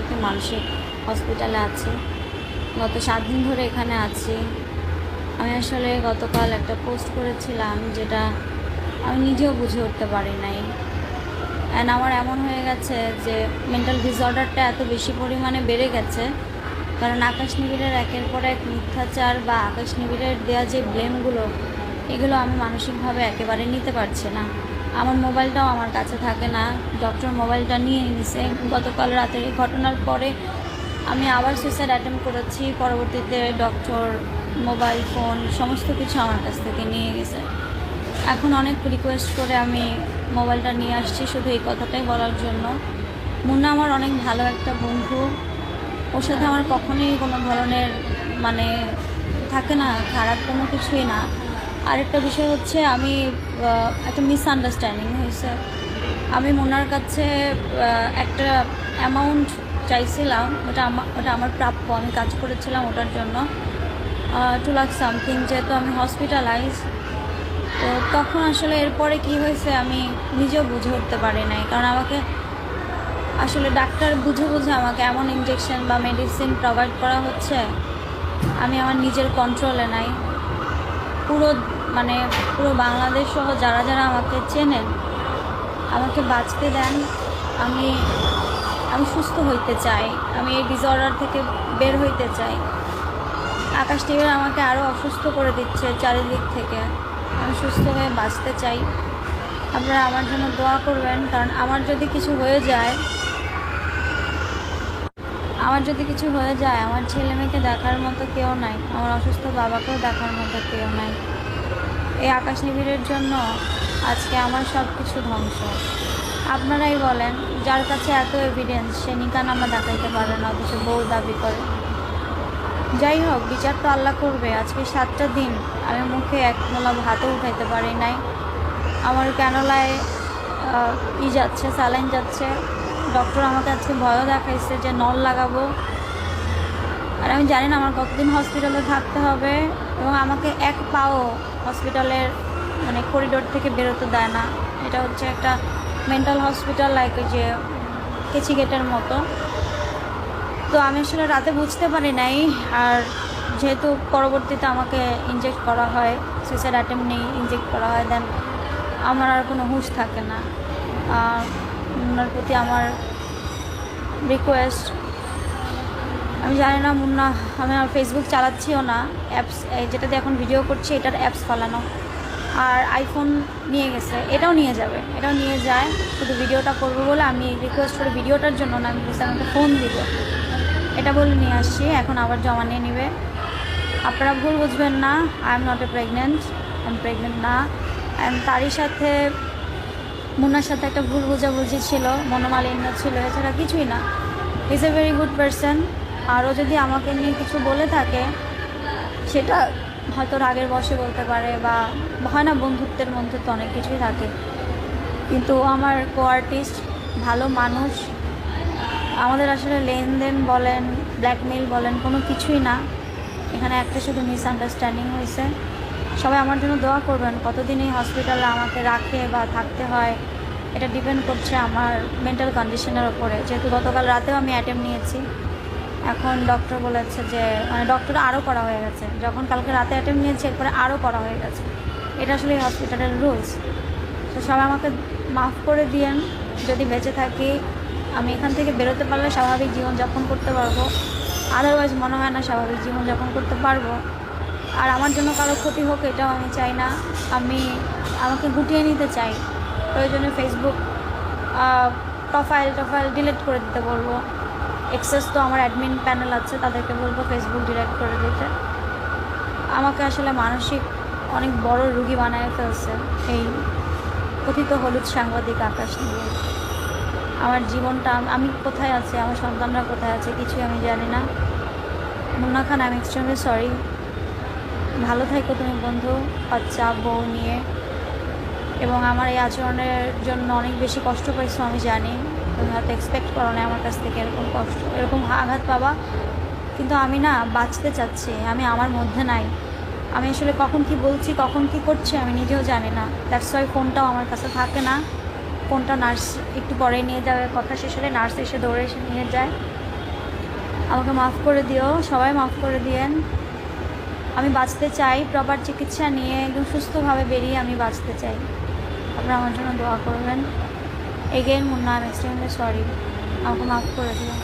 একটি মানসিক হসপিটালে আছে। গত সাত দিন ধরে এখানে আছি। আমি আসলে গতকাল একটা পোস্ট করেছিলাম যেটা আমি নিজেও বুঝে উঠতে পারি নাই। অ্যান্ড আমার এমন হয়ে গেছে যে মেন্টাল ডিসঅর্ডারটা এত বেশি পরিমাণে বেড়ে গেছে, কারণ আকাশ নিবিড়ের একের পর এক মিথ্যাচার বা আকাশ নিবিড়ের দেওয়া যে ব্লেমগুলো এগুলো আমি মানসিকভাবে একেবারে নিতে পারছি না। আমার মোবাইলটাও আমার কাছে থাকে না। ডক্টর মোবাইলটা নিয়ে নিছে। গতকাল এই ঘটনার পরে আমি আবার সুইসাইড অ্যাটেম্প করেছি। পরবর্তীতে ডক্টর মোবাইল ফোন সমস্ত কিছু আমার কাছ থেকে নিয়ে গেছে। এখন অনেক রিকোয়েস্ট করে আমি মোবাইলটা নিয়ে আসছি শুধু এই কথাটাই বলার জন্য। মুন্না আমার অনেক ভালো একটা বন্ধু। ওর সাথে আমার কখনোই কোনো ধরনের মানে থাকে না, খারাপ কোনো কিছুই না। আরেকটা বিষয় হচ্ছে আমি একটা মিসআন্ডারস্ট্যান্ডিং হয়েছে। আমি মোনার কাছে একটা অ্যামাউন্ট চাইছিলাম, ওটা আমার ওটা আমার প্রাপ্য। আমি কাজ করেছিলাম ওটার জন্য টু লাখ সামথিং যেহেতু আমি হসপিটালাইজ তো তখন আসলে এরপরে কি হয়েছে আমি নিজেও বুঝে উঠতে পারি নাই। কারণ আমাকে আসলে ডাক্তার বুঝে বুঝে আমাকে এমন ইঞ্জেকশন বা মেডিসিন প্রোভাইড করা হচ্ছে, আমি আমার নিজের কন্ট্রোলে নাই। পুরো মানে পুরো বাংলাদেশ সহ যারা যারা আমাকে চেনেন, আমাকে বাঁচতে দেন, আমি আমি সুস্থ হইতে চাই, আমি এই ডিসঅর্ডার থেকে বের হইতে চাই। আকাশ টিভির আমাকে আরও অসুস্থ করে দিচ্ছে চারিদিক থেকে। আমি সুস্থ হয়ে বাঁচতে চাই। আপনারা আমার জন্য দোয়া করবেন, কারণ আমার যদি কিছু হয়ে যায় আমার যদি কিছু হয়ে যায় আমার ছেলে মেয়েকে দেখার মতো কেউ নাই আমার অসুস্থ বাবাকেও দেখার মতো কেউ নাই। এই আকাশ নিবিড়ের জন্য আজকে আমার সব কিছু ধ্বংস। আপনারাই বলেন যার কাছে এত এভিডেন্স সে নিকান নিকানামা দেখাইতে পারে না অথচ বউ দাবি করে। যাই হোক বিচার তো আল্লাহ করবে আজকে সাতটা দিন আমি মুখে এক মোলা ভাতও উঠাইতে পারি নাই। আমার ক্যানোলায় আহ, ই যাচ্ছে স্যালাইন যাচ্ছে। ডক্টর আমাকে আজকে ভয়ও দেখাইছে যে নল লাগাবো। আর আমি জানি না আমার কতদিন হসপিটালে থাকতে হবে এবং আমাকে এক পাও হসপিটালের মানে করিডোর থেকে বেরোতে দেয় না। এটা হচ্ছে একটা মেন্টাল হসপিটাল লাইক যে কেচি গেটের মতো। তো আমি আসলে রাতে বুঝতে পারি নাই, আর যেহেতু পরবর্তীতে আমাকে ইনজেক্ট করা হয় সুইসাইড অ্যাটেম্প নেই ইনজেক্ট করা হয় দেন আমার আর কোনো হুঁশ থাকে না। ওনার প্রতি আমার রিকোয়েস্ট আমি জানি না মুন্না, আমি আমার ফেসবুক চালাচ্ছিও না। অ্যাপস যেটাতে এখন ভিডিও করছি, এটার অ্যাপস ফলানো। আর আইফোন নিয়ে গেছে, এটাও নিয়ে যাবে। এটাও নিয়ে যায়, শুধু ভিডিওটা করব বলে আমি রিকোয়েস্ট করে ভিডিওটার জন্য না, আমি বলছি আমাকে ফোন দিব। এটা বলে নিয়ে আসছি, এখন আবার জমা নিয়ে নেবে। আপনারা ভুল বুঝবেন না I am not a pregnant I am pregnant না। অ্যান্ড তারই সাথে মুন্নার সাথে একটা ভুল বোঝাবুঝি ছিল, মনোমালিন্য ছিল, এছাড়া কিছুই না। Is a very good person আরও যদি আমাকে নিয়ে কিছু বলে থাকে, সেটা হয়তো রাগের বসে বলতে পারে বা হয় না, বন্ধুত্বের মধ্যে তো অনেক কিছুই থাকে। কিন্তু আমার কো আর্টিস্ট ভালো মানুষ। আমাদের আসলে লেনদেন বলেন ব্ল্যাকমেল বলেন, কোনো কিছুই না। এখানে একটা শুধু মিসআন্ডারস্ট্যান্ডিং হয়েছে। সবাই আমার জন্য দোয়া করবেন, কতদিন এই হসপিটালে আমাকে রাখে বা থাকতে হয়, এটা ডিপেন্ড করছে আমার মেন্টাল কন্ডিশনের ওপরে যেহেতু গতকাল রাতেও আমি অ্যাটেম্প নিয়েছি, এখন ডক্টর বলেছে যে মানে ডক্টর আরও করা হয়ে গেছে। যখন কালকে রাতে অ্যাটেম্প নিয়েছি, এরপরে আরও করা হয়ে গেছে। এটা আসলে এই হসপিটালের রুলস তো সবাই আমাকে মাফ করে দিয়েন, যদি বেঁচে থাকি, আমি এখান থেকে বেরোতে পারলে স্বাভাবিক জীবনযাপন করতে পারব। আদারওয়াইজ মনে হয় না স্বাভাবিক জীবনযাপন করতে পারব। আর আমার জন্য কারও ক্ষতি হোক, এটাও আমি চাই না। আমি আমাকে গুটিয়ে নিতে চাই। প্রয়োজনে ফেসবুক প্রোফাইল টোফাইল ডিলিট করে দিতে বলব। এক্সেস তো আমার অ্যাডমিন প্যানেল আছে, তাদেরকে বলব ফেসবুক ডিলিট করে দিতে। আমাকে আসলে মানসিক অনেক বড় রুগী বানায় ফেলছে এই কথিত হলুদ সাংবাদিক আকাশ নিয়ে। আমার জীবনটা আমি কোথায় আছি? আমার সন্তানরা কোথায় আছে? কিছুই আমি জানি না। মুন্না খান আমি এক্সট্রিমলি সরি ভালো থাকো তুমি বন্ধু বাচ্চা বউ নিয়ে। এবং আমার এই আচরণের জন্য অনেক বেশি কষ্ট পাইছো, আমি জানি। তুমি হয়তো এক্সপেক্ট করো না আমার কাছ থেকে এরকম কষ্ট, এরকম আঘাত পাবা। কিন্তু আমি না বাঁচতে চাচ্ছি, আমি আমার মধ্যে নাই। আমি আসলে কখন কি বলছি, কখন কি করছি, আমি নিজেও জানি না। দ্যাটস ওয়াই ফোনটাও আমার কাছে থাকে না। ফোনটা নার্স একটু পরে নিয়ে যাবে, কথা শেষ হলে নার্স এসে দৌড়ে এসে নিয়ে যায়। আমাকে মাফ করে দিও, সবাই মাফ করে দিয়েন। আমি বাঁচতে চাই প্রপার চিকিৎসা নিয়ে একদম সুস্থভাবে বেরিয়ে আমি বাঁচতে চাই। আপনারা আমার জন্য দোয়া করবেন। এগেন মুন্না এক্সট্রিমলি সরি আমাকে মাফ করে দিও